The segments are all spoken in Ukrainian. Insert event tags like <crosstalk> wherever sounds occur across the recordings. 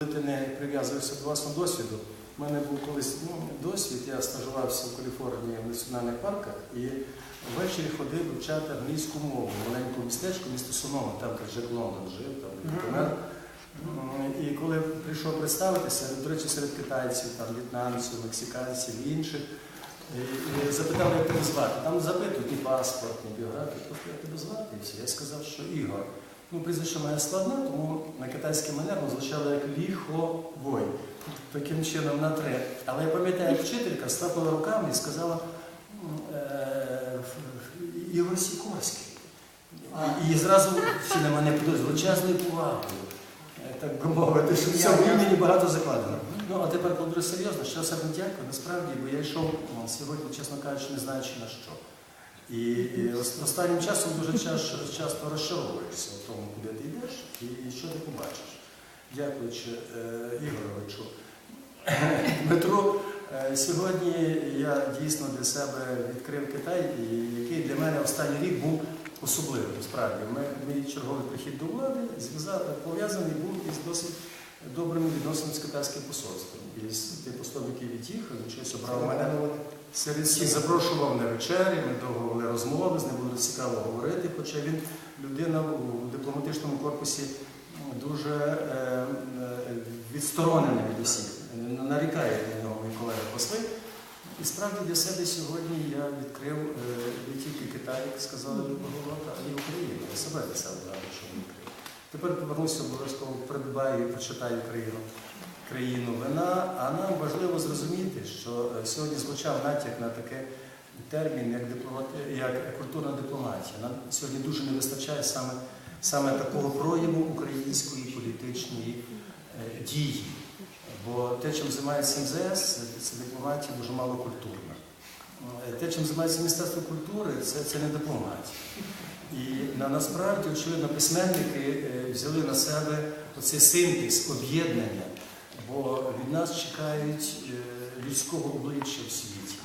Коли ти не прив'язуєшся до власного досвіду, у мене був колись ну, досвід, я стажувався в Каліфорнії в національних парках і ввечері ходив вивчати англійську мову в маленькому містечку, місто Сонoma, там де Джек Лондон жив, там він помер. І коли прийшов представитися, до речі, серед китайців, там, в'єтнамців, мексиканців і інших, і, і запитали, як тебе звати. Там запитують ні паспорт, ні біографію, просто як тебе звати і все. Я сказав, що Ігор. Ну, прізвище моє складне, тому на китайський манер звучало як ліховой. Таким чином на три. Але я пам'ятаю, як вчителька стапила руками і сказала е, Ігор Сікорський. І, зразу всі на мене підуть величезною повагою. Е, Так би мовити, що в цьому багато закладено. Ну, а тепер дуже серйозно, що себе дякую, насправді, бо я йшов сьогодні, чесно кажучи, не знаючи на що. І, останнім часом дуже часто, розчаровуєшся в тому, куди ти йдеш і що ти побачиш. Дякуючи е, Ігоровичу. <coughs> Дмитру, е, сьогодні я дійсно для себе відкрив Китай, який для мене останній рік був особливим. Справді, мій черговий прихід до влади пов'язаний був із досить добрими відносинами з китайським посольством. І з тим послом, який від'їхав, він щось обрав мене. Серед всіх запрошував на вечері, ми довго вели розмови, з ним було цікаво говорити, хоча він людина у дипломатичному корпусі ну, дуже е, е, відсторонена від усіх. Нарікає на нього мої колеги посли. І справді для себе сьогодні я відкрив е, не тільки Китай, як сказали Любоголота, а й Україну. Я себе для себе радий, що відкрив. Тепер повернуся обов'язково придбаю і прочитаю країну країну вина, а нам важливо зрозуміти, що е, сьогодні звучав натяк на такий термін, як, дипломати- як культурна дипломатія. Нам сьогодні дуже не вистачає саме, саме такого прояву української політичної е, дії. Бо те, чим займається МЗС, це, дипломатія дуже мало культурна. Е, Те, чим займається Міністерство культури, це, це не дипломатія. І на, насправді, очевидно, письменники взяли на себе оцей синтез, об'єднання, бо від нас чекають е, людського обличчя в світі.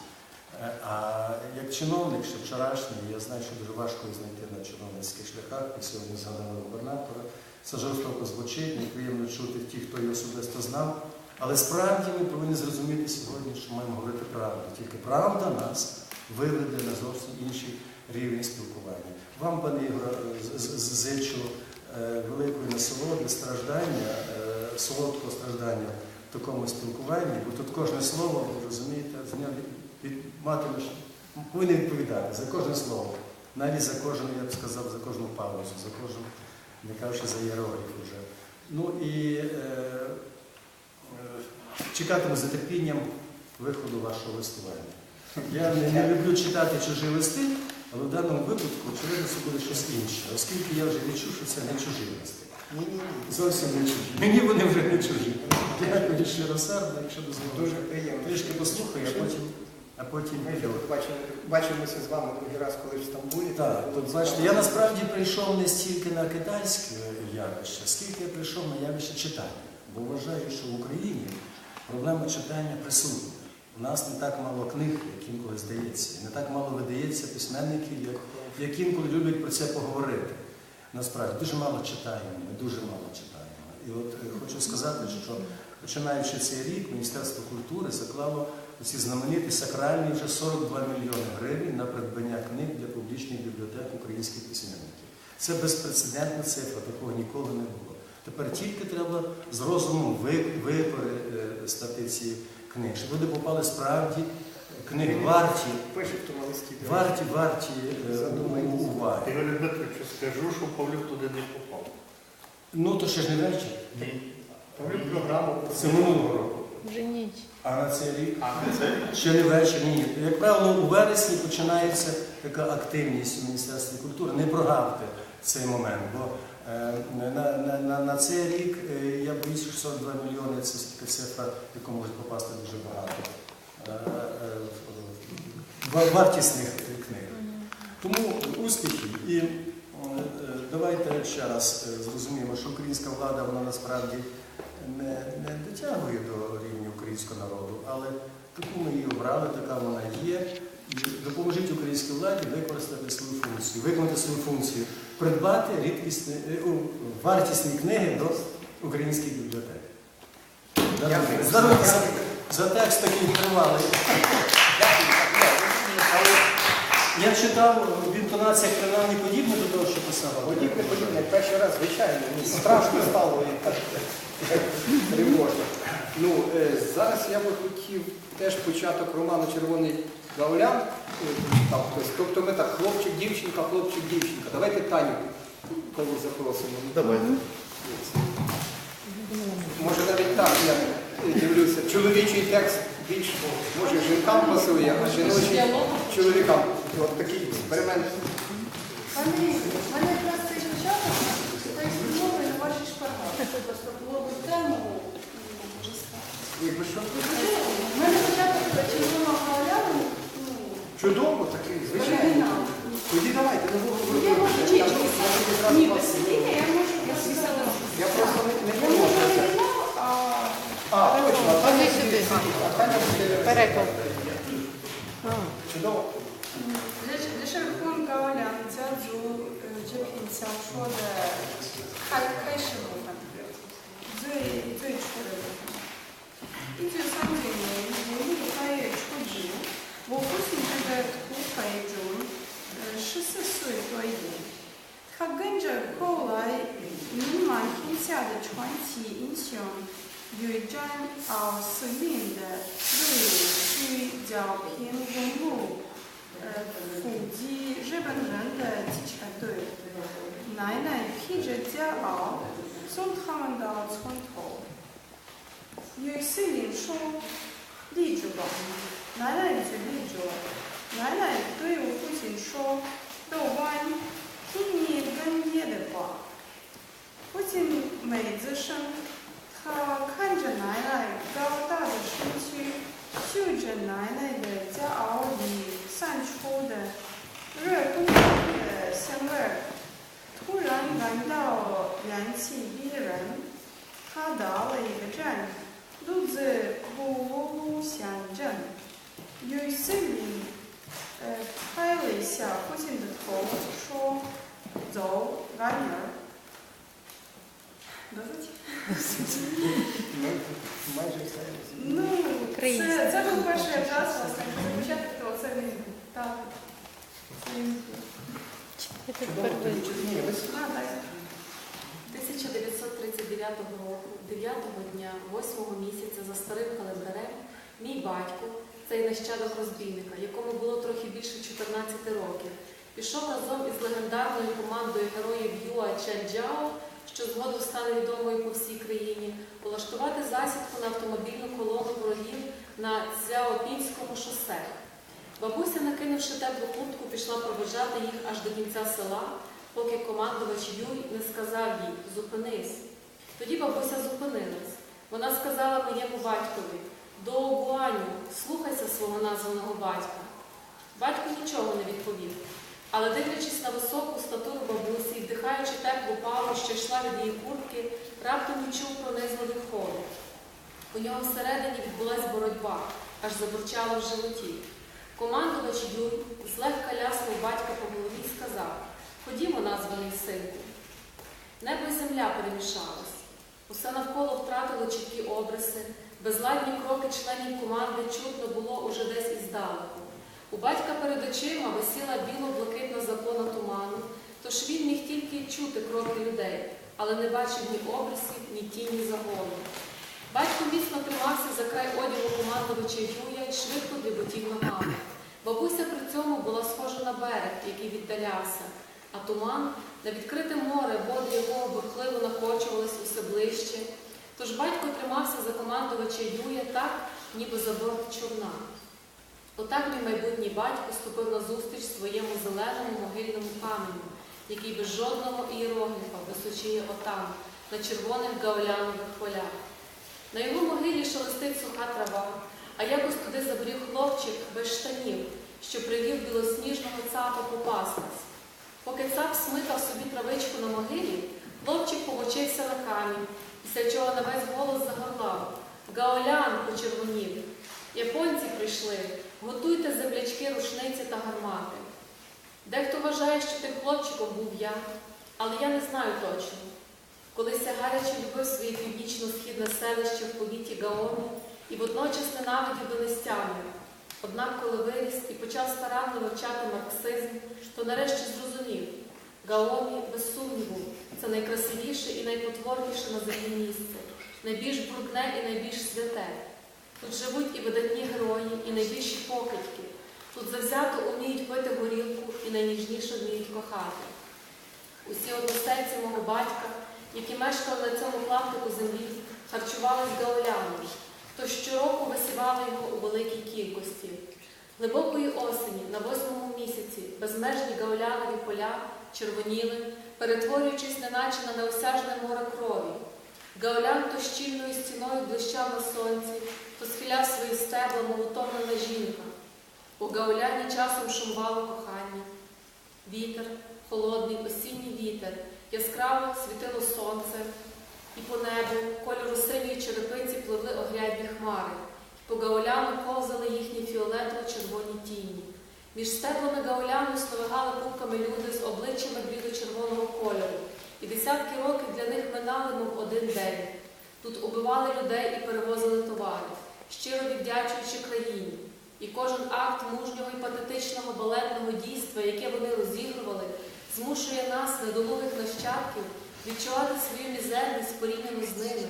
Е, А як чиновник, ще вчорашній, я знаю, що дуже важко знайти на чиновницьких шляхах, і сьогодні згадали губернатора. Це жорстоко звучить, неприємно чути тих, хто її особисто знав. Але справді ми повинні зрозуміти сьогодні, що маємо говорити правду. Тільки правда нас виведе на зовсім інший рівень спілкування. Вам, пане Ігоре, зичу е, великої насолоди, страждання, солодкого страждання в такому спілкуванні, бо тут кожне слово, ви розумієте, з нього від, матимеш, повинен відповідати за кожне слово, навіть за кожен, я б сказав, за кожну паузу, за кожен, не кажучи за іерогліф уже. Ну і е, е, чекатиму з нетерпінням виходу вашого листування. Я не, не люблю читати чужі листи, але в даному випадку, очевидно, це буде щось інше, оскільки я вже відчув, що це не чужі листи. Зовсім не чужі. Мені вони вже не чужі. Дякую щиросердно, якщо дозволите. Дуже приємно. Трішки послухаю, а потім, а потім Ми бачимо, бачимося з вами другий раз, коли в Стамбулі. Так, тут бачите, я насправді прийшов не стільки на китайське явище, скільки я прийшов на явище читання. Бо вважаю, що в Україні проблема читання присутня. У нас не так мало книг, як інколи здається, і не так мало видається письменників, як, як інколи люблять про це поговорити. Насправді дуже мало читаємо, ми дуже мало читаємо. І от е, хочу сказати, що починаючи цей рік, Міністерство культури заклало ці знамениті сакральні вже 42 мільйони гривень на придбання книг для публічних бібліотек українських письменників. Це безпрецедентна цифра, такого ніколи не було. Тепер тільки треба з розумом ви- використати ці книги, щоб люди попали справді книги варті, варті, варті е, уваги. Ігор Дмитровичу, скажу, що Павлюк туди не попав. Ну то ще ж не вечір. Ні. Павлюк програму. Це минулого року. Вже ніч. А на цей рік А не це? ще не вечір. Ні. Як правило, у вересні починається така активність у Міністерстві культури. Не прогавте цей момент, бо е, на, на, на, на цей рік е, я боюсь, що 42 мільйони це така цифра, яку може попасти дуже багато вартісних книг. Тому успіхів і е, е, давайте ще раз е, зрозуміємо, що українська влада вона насправді не, не дотягує до рівня українського народу, але таку ми її обрали, така вона є. Допоможіть українській владі використати свою функцію, виконати свою функцію, придбати рідкісні, е, вартісні книги до українських бібліотек. Даруйте. За, текст такий тривалий. Я читав в інтонаціях принаймні подібне до того, що писав. Подібне, подібне, перший раз, звичайно, мені страшно стало і так тривожно. Ну, е, зараз я би хотів теж початок роману Червоний Гаулян. Хтось. Тобто ми так, хлопчик, дівчинка, хлопчик, дівчинка. Давайте Таню когось запросимо. Давайте. Може навіть так, я дивлюся. Чоловічий текст більш може жінкам пасує, а жіночий чоловікам. От такий експеримент. Пане Ігор, в мене якраз цей початок китайської мови на вашій шпаргаті. Тобто було б тему, ну, сказати. Якби що? У мене початок червоного галяну, ну, Чудово, такий, звичайно. оригінал. Тоді давайте, не Ну, Я можу якраз Ні, без 嗯知道嗯这是这是黄高良家族呃这篇小说的开开始部分最最初的一九三九年农历三月初九我父亲是土匪中呃十四岁多一点他跟着后来名满天下的传奇英雄有一张奥，司令的瑞区叫平公路，呃，攻击日本人的机车队。奶奶披着夹袄送他们到村头。有司令说：“立着吧！”奶奶就立住。奶奶对我父亲说：“豆官，听你跟爹的话。”父亲美吱生。他看着奶奶高大的身躯。嗅着奶奶的夹袄里散出的热烘焙的香味儿，突然感到元气逼人。他打了一个战，肚子呼呼呼响震。有司令呃拍了一下父亲的头，说：“走，俺女儿。” Ну, майже все. Ну, це, був перший раз, власне, почати, то це він. Так. Це він. А, 1939 року, 9 дня, 8 місяця за старим календарем, мій батько, цей нащадок розбійника, якому було трохи більше 14 років, пішов разом із легендарною командою героїв Юа Чан Джао що згодом стане відомою по всій країні, влаштувати засідку на автомобільну колону ворогів на Цзяопінському шосе. Бабуся, накинувши теплу куртку, пішла проведжати їх аж до кінця села, поки командувач Юй не сказав їй зупинись. Тоді бабуся зупинилась. Вона сказала моєму батькові Доогуаню, слухайся свого названого батька. Батько нічого не відповів, але дивлячись на високу статуру бабусі і вдихаючи теплу паву, що йшла від її куртки, раптом відчув пронизливий холод. У нього всередині відбулась боротьба, аж забурчало в животі. Командувач Юй злегка ляснув батька по голові і сказав Ходімо, названий синку. Небо і земля перемішались. Усе навколо втратило чіткі обриси, безладні кроки членів команди чутно було уже десь іздалеку. У батька перед очима висіла біло-блакитна заплона туману, тож він міг тільки чути кроки людей, але не бачив ні обрисів, ні тіні загону. Батько міцно тримався за край одягу командувача Юя і швидко дріботів ногами. Бабуся при цьому була схожа на берег, який віддалявся, а туман на відкрите море, води його бурхливо накочувались усе ближче. Тож батько тримався за командувача Юя так, ніби за борт човна. Отак мій майбутній батько ступив назустріч своєму зеленому могильному каменю, який без жодного ієрогліфа височіє отам, на червоних гаулянових полях. На його могилі шелестить суха трава, а якось туди забрів хлопчик без штанів, що привів білосніжного цапа попастись. Поки цап смикав собі травичку на могилі, хлопчик помочився на камінь, після чого на весь голос загорлав. Гаолян почервонів. Японці прийшли, готуйте землячки, рушниці та гармати. Дехто вважає, що тим хлопчиком був я, але я не знаю точно. Колись гаряче любив своє північно-східне селище в повіті Гаоні і водночас ненавидів Донестяни. Однак, коли виріс і почав старанно вивчати марксизм, то нарешті зрозумів, Гаоні, без сумніву, це найкрасивіше і найпотворніше на землі місце, найбільш брудне і найбільш святе. Тут живуть і видатні герої, і найбільші покидьки. Тут завзято уміють пити горілку і найніжніше вміють кохати. Усі односельці мого батька, які мешкали на цьому клаптику землі, харчувались гаолями, то щороку висівали його у великій кількості. Глибокої осені, на восьмому місяці, безмежні гаолянові поля червоніли, перетворюючись неначе на неосяжне море крові. Гаолян то щільною стіною блищав на сонці, то схиляв свої стебла, мов утомлена жінка. У гауляні часом шумувало кохання. Вітер, холодний осінній вітер, яскраво світило сонце, і по небу кольору синьої черепиці пливли огрядні хмари, по гауляну ковзали їхні фіолетово-червоні тіні. Між стеблами гауляну сновигали купками люди з обличчями біло-червоного кольору, і десятки років для них минали, мов один день. Тут убивали людей і перевозили товари, щиро віддячуючи країні. І кожен акт мужнього і патетичного балетного дійства, яке вони розігрували, змушує нас, недолугих нащадків, відчувати свою мізерність порівняно з ними.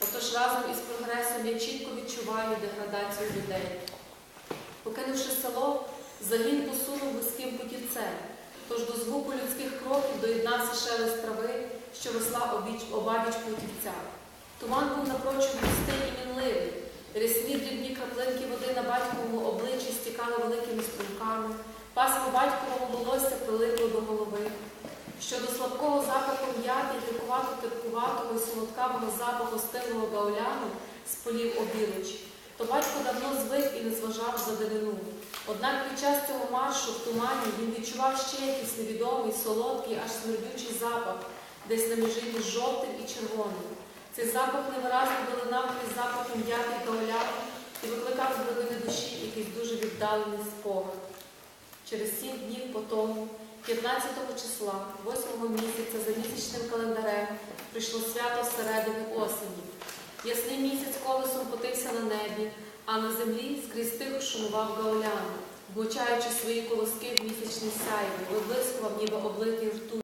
Отож разом із прогресом я чітко відчуваю деградацію людей. Покинувши село, загін посунув вузьким путівцем, тож до звуку людських кроків доєднався шелест трави, що росла обабіч путівця. Туман був напрочуд густий і мінливий. Рясні дрібні краплинки води на батьковому обличчі стікали великими струмками, пасмо батькового волосся прилипло до голови. Щодо слабкого запаху м'яти, гіркувато терпкуватого і солодкавого запаху стилого гауляну з полів обіручі, то батько давно звик і не зважав за дивину. Однак під час цього маршу в тумані він відчував ще якийсь невідомий, солодкий, аж смердючий запах, десь на межі жовтим і червоним. Цей запах невиразно долинав крізь запах м'яти й кауляну і викликав з глибини душі якийсь дуже віддалений спогад. Через сім днів по тому, 15 числа, 8 місяця за місячним календарем, прийшло свято середини осені. Ясний місяць колесом котився на небі, а на землі скрізь тихо шумував гаулян, влучаючи свої колоски в місячний сяйві, виблискував, ніби облитий ртуть.